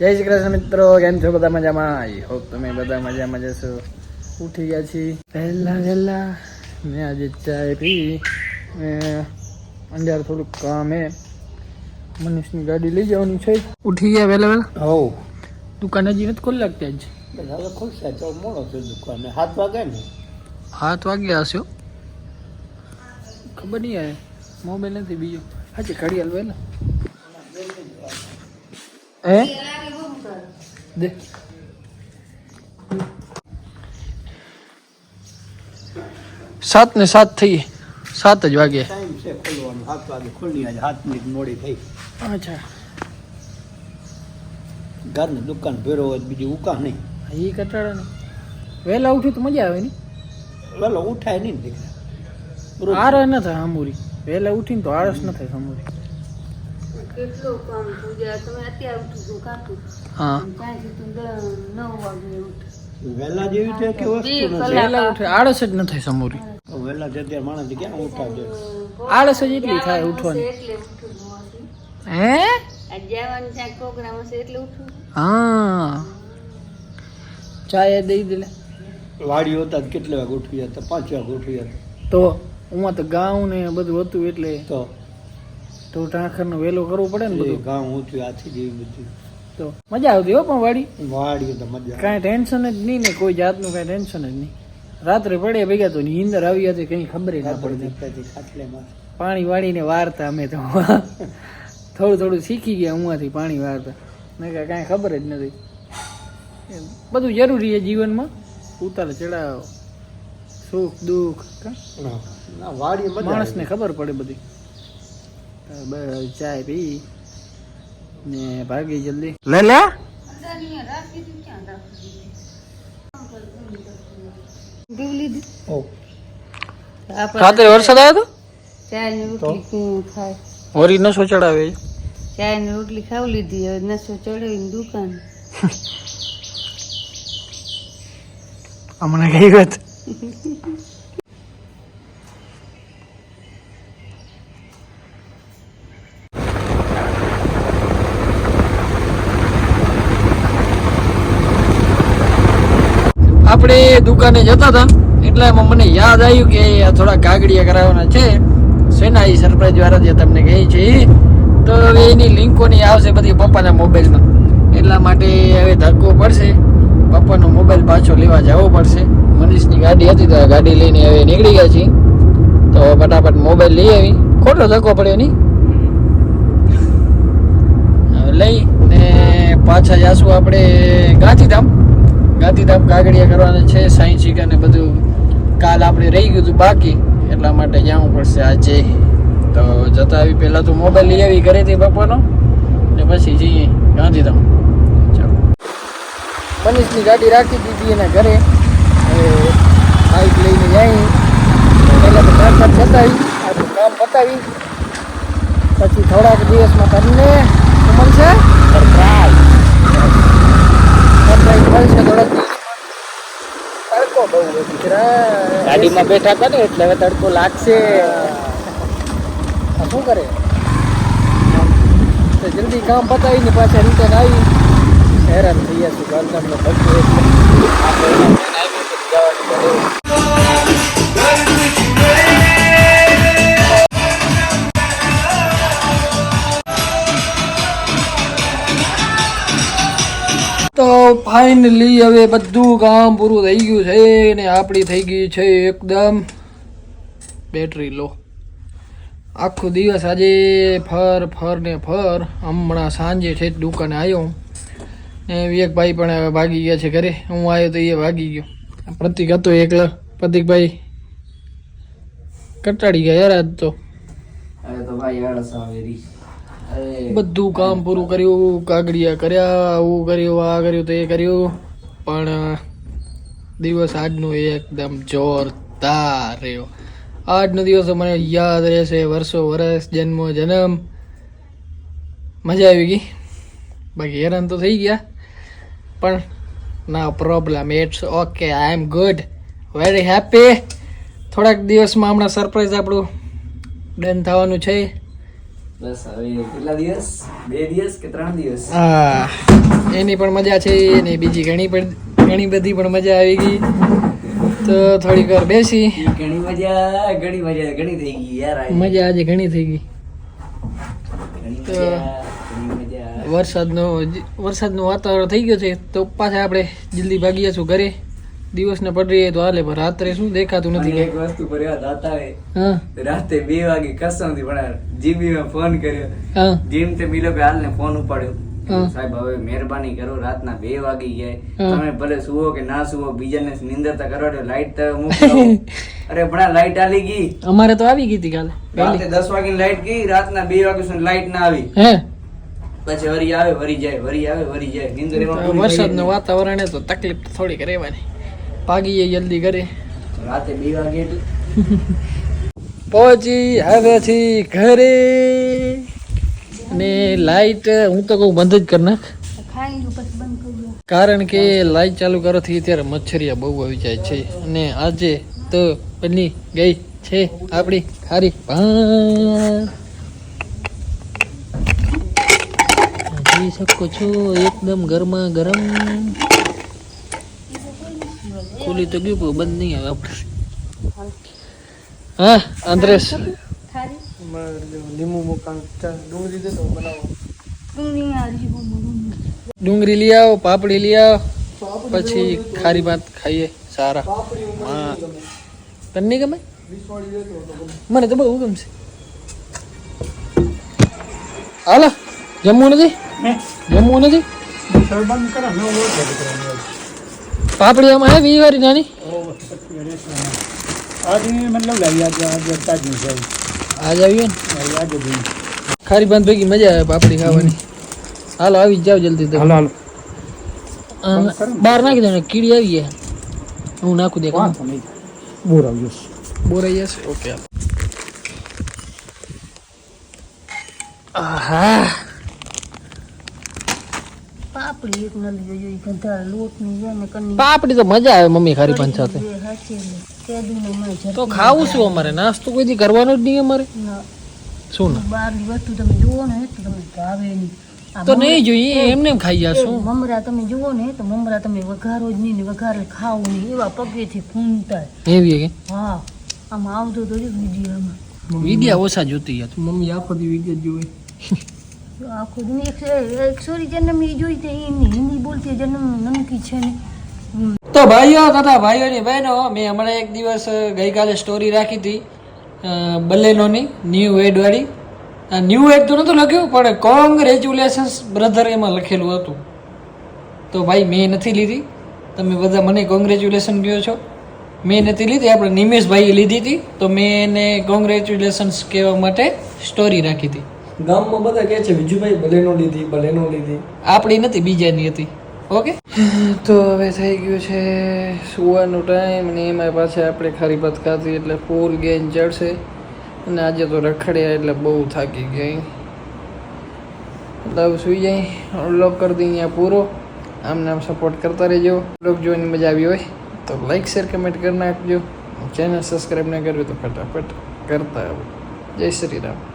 જય શ્રી કૃષ્ણ મિત્રો કેમ છો બધા મજામાં? આઈ હોપ તમે બધા મજામાં જશો ઉઠી ગયા છીએ. પહેલા વહેલા. મેં આજે ચાય પી. અંજાર થોડુંક કામે. મનીષની ગાડી લઈ જવાની છે. ઉઠી ગયા વહેલા વહેલા? હો. દુકાન હજી નથી ખોલી લાગતી હવે ખુલશે તો મોડો છે દુકાને. હાથ વાગે ને? હાથ વાગ્યા હશે. ખબર નહીં આવે. મોબાઈલ નથી બીજો. હાજી ઘડિયાળ વહેલા. હે? દે. સાત ને સાત થઈ. સાત જ વાગે. ટાઈમ છે ખોલવાનો. સાત વાગે ખુલ્લી આજે સાત મિનિટ મોડી થઈ. અચ્છા. ઘરની દુકાન ભેરો હોય બીજી ઉકા નહીં. એ કટાડો ને વહેલા ઉઠ્યું તો મજા આવે ને. વહેલો ઉઠાય નહીં દીકરા. આરસ ન થાય સામુરી વહેલા ઉઠીને તો આળસ ન થાય સામુરી કેટલું કામ પૂજા તમે અત્યારે ઉઠું કાકુ. હા. ત્યાંથી તું નવ વાગે ઉઠ. વહેલા જેવી છે કે વસ્તુ બે નથી? કલાક. વહેલા ઉઠે. આળસ જ ન થાય સમોરી વહેલા છે માણસ ક્યાં ઉઠાડે આળસ જ એટલી થાય ઉઠવાની. એટલે ઉઠું હે? જવાનું ત્યાં પ્રોગ્રામ હશે એટલે ઉઠું હા. ચાય દઈ દે વાડી હોતા તો કેટલા વાગે ઉઠી જતા પાંચ વાગે ઉઠી જતા તો હું તો ગાઉં ને બધું હતું એટલે તો? તો ટાંખરનું વેલો કરવો પડે ને બધું? ગામ ઊંચું આથી જેવી બધી. તો મજા આવતી હો પણ વાડી? વાડી તો મજા કાંઈ ટેન્શન જ નહીં ને કોઈ જાતનું કાંઈ ટેન્શન જ નહીં. રાત્રે પડે ભેગા તો નીંદર આવી હતી કંઈ ખબર ના પડતી. પાણી વાળીને વારતા અમે તો. થોડું થોડું શીખી ગયા હુંથી પાણી વારતા. મેં કાંઈ કાંઈ ખબર જ નથી. બધું જરૂરી છે જીવનમાં. ઉતાર ચડાવ સુખ દુઃખ માણસને ખબર પડે બધી. બસ ચાય પી ને ભાગી જલ્દી. લે. લે રાત્રે વરસાદ આવ્યો ખાય. હોરી નસો ચડાવે. ચાય ને રોટલી ખાવી લીધી હવે નસો ચડાવીને દુકાન. હમણાં કઈ વાત આપણે દુકાને જતા હતા, એટલે એમાં મને યાદ આવ્યું કે થોડા કાગડિયા કરાવવાના છે. સેના એ સરપ્રાઈઝ વાળા જે તમને કહે છે. તો હવે એની લિંકોની આવશે બધી પપ્પાના મોબાઈલમાં એટલા માટે હવે ધક્કો પડશે. પપ્પાનો મોબાઈલ પાછો લેવા જવો પડશે. મનીષની ગાડી હતી તો ગાડી લઈને હવે નીકળી ગયા છીએ. તો ફટાફટ મોબાઈલ લઈ આવી. ખોટો ધક્કો પડ્યો નહીં. લઈ ને પાછા જાશું આપણે ગાંધીધામ. ગાંધીધામ કાગડિયા કરવાના છે સાયન્સ શીખા ને બધું. કાલ આપણે રહી ગયું હતું બાકી, એટલા માટે જવું પડશે આજે. તો જતા આવી પહેલાં તો મોબાઈલ લઈ આવી ઘરેથી પપ્પાનો ને પછી જઈએ ગાંધીધામ. ચાલો. મનીષની ગાડી રાખી દીધી એના ઘરે બાઈક લઈને જઈએ પહેલાં તો કામ જતા આવી આપણું કામ પતાવી. પછી થોડાક દિવસમાં તમને શું મળશે. સરપ્રાઈઝ તડકો ગાડીમાં બેઠા હતા ને એટલે હવે તડકો લાગશે. શું કરે? તો જલ્દી કામ પતાવીને પાછા રિટર્ન આવી. હેરાન થઈ ગયા છું ગાંધીધામનો ખર્ચો એટલે ફાઇનલી હવે બધું કામ પૂરું થઈ ગયું છે ને આપણી થઈ ગઈ છે એકદમ. Battery low. આખો દિવસ આજે ફર ફર ને ફર. હમણાં સાંજે છે દુકાને આવ્યો ને વિવેકભાઈ પણ હવે ભાગી ગયા છે ઘરે. હું આવ્યો તો એ ભાગી ગયો. પ્રતિક હતો એકલા. પ્રતિકભાઈ કંટાળી ગયા યાર આજ તો. બધું કામ પૂરું કર્યું કાગડિયા કર્યા, આવું કર્યું, આ કર્યું, તે કર્યું. પણ દિવસ આજનો એકદમ જોરદાર રહ્યો. આજનો દિવસ મને યાદ રહેશે, વર્ષો વર્ષ, જન્મો જન્મ. મજા આવી ગઈ. બાકી હેરાન તો થઈ ગયા. પણ ના problem it's okay I am good very happy થોડાક દિવસમાં હમણાં સરપ્રાઈઝ આપણું ડન થવાનું છે. બસ હવે કેટલા દિવસ? બે દિવસ કે ત્રણ દિવસ? હા એની પણ મજા છે એની બીજી ઘણી પણ ઘણી બધી પણ મજા આવી ગઈ. તો થોડીક વાર બેસી. ઘણી મજા ઘણી મજા ઘણી થઈ ગઈ યાર મજા આજે ઘણી થઈ ગઈ. તો- મજા વરસાદનો વરસાદનું વાતાવરણ થઈ ગયું છે તો પાછા આપણે જલ્દી ભાગીએ છું ઘરે. દિવસને પડી તો હાલે પણ રાત્રે શું દેખાતું નથી. એક વસ્તુ પર યાદ આતા હે. રાતે બે વાગે કસમથી પણ જીબી માં ફોન કર્યો. જીમ તે મિલો કે હાલને ફોન ઉપાડ્યો. સાહેબ હવે મહેરબાની કરો રાતના બે વાગી ગયા. તમે ભલે સુવો કે ના સુવો બીજાને નિંદર તો કરવા દો લાઈટ તો મૂકો અરે પણ લાઈટ આલી ગઈ. અમારે તો આવી ગઈ હતી કાલે. રાતે પહેલી દસ વાગે લાઈટ ગઈ રાતના બે વાગે સુધી લાઈટ ના આવી. હે. પછી વરી આવે વરી જાય વરી આવે વરી જાય. નિંદરનું વરસાદનું વાતાવરણ તો તકલીફ થોડી થોડીક રહેવાની. ભાગીએ જલ્દી ઘરે. રાતે બે વાગે પહોંચી છીએ ઘરે. ને લાઈટ હું તો કહું બંધ જ કરી નાખ. કારણ કે લાઈટ ચાલુ કરવાથી ત્યારે મચ્છરિયા બહુ આવી જાય છે. અને આજે તો બની ગઈ છે આપણી ખારી ભાત શકો છો એકદમ ગરમા ગરમ. ખુલી તો ગયું પણ બંધ નહીં આવે આપણે. હા આંદ્રેસ. લીંબુ મુકાન ડુંગળી દેતો બનાવો ડુંગળી લઈ આવો પાપડી લઈ આવો પછી ખારી ભાત ખાઈએ સારા. હા. તને નહીં ગમે? મને તો બહુ ગમશે. હાલો જમવું નથી? જમવું નથી? પાપડી આમાં હે વી વાળી નાની? આજે મતલબ લાવી આજે આજે નહીં છે આજે આવીએ ને? આજે જોઈ ખારી બંધ ભેગી મજા આવે પાપડી ખાવાની. હાલો આવી જ જાઓ જલ્દી તો. હાલો હાલો. બહાર નાખી દો ને કીડી આવી ગયા હું નાખું દે વાંધો નહીં. બોર આવી જશે. ઓકે આહા. પાપડી એક નલી જોઈ ગંધા લોટની છે ને કની પાપડી તો મજા આવે મમ્મી ખારી પાંચ સાથે. તો ખાવું શું અમારે? નાસ્તો કોઈ દી કરવાનો જ નહીં અમારે? શું ના? બહારની વસ્તુ તમે જુઓ ને તો તમને ભાવે નહીં. તો નહીં જોઈએ એમને એમ ખાઈ જશું મમરા તમે જુઓ ને તો મમરા તમે વઘારો જ નહીં ને વઘારે ખાવું નહીં એવા પગેથી ફૂંકતા. એવી કે? હા આમાં આવતો તો જ વિડીયોમાં વિડિયા ઓછા જોતી યાર મમ્મી આખો દી વિકેટ જોવે આખો દિન એક એક જન્મ જોઈ તે હિન્દી બોલતી જન્મ નમકી છે ને. તો ભાઈઓ તથા ભાઈઓની બહેનો, મેં હમણાં એક દિવસ ગઈકાલે સ્ટોરી રાખી હતી બલેનોની ન્યૂ એડવાળી આ ન્યૂ એડ તો નહોતું લખ્યું, પણ કોંગ્રેચ્યુલેશન્સ બ્રધર એમાં લખેલું હતું. તો ભાઈ, મેં નથી લીધી. તમે બધા મને કોંગ્રેચ્યુલેશન કહો છો. મેં નથી લીધી, આપણે નિમેશભાઈએ લીધી હતી. તો મેં એને કોંગ્રેચ્યુલેશન્સ કહેવા માટે સ્ટોરી રાખી હતી. ગામમાં બધા કહે છે, વિજુભાઈ ભલેનો લીધી ભલેનો લીધી. આપણી નથી, બીજાની હતી. ઓકે? તો હવે થઈ ગયું છે સુવાનો ટાઈમ ને એમાં પાછા આપણે ખારી ભાત ખાધી, એટલે ફૂલ ગેન ચડશે. અને આજે તો રખડ્યા, એટલે બહુ થાકી ગઈ. એટલે સુઈ જાય લોક કરી દઈએ અહીંયા પૂરો. આમને આમ સપોર્ટ કરતા રહેજો. લોક જોવાની મજા આવી હોય, તો લાઈક શેર કમેન્ટ કરી નાખજો. ચેનલ સબસ્ક્રાઈબ ના કરવી તો ફટાફટ કરતા આવો. જય શ્રી રામ.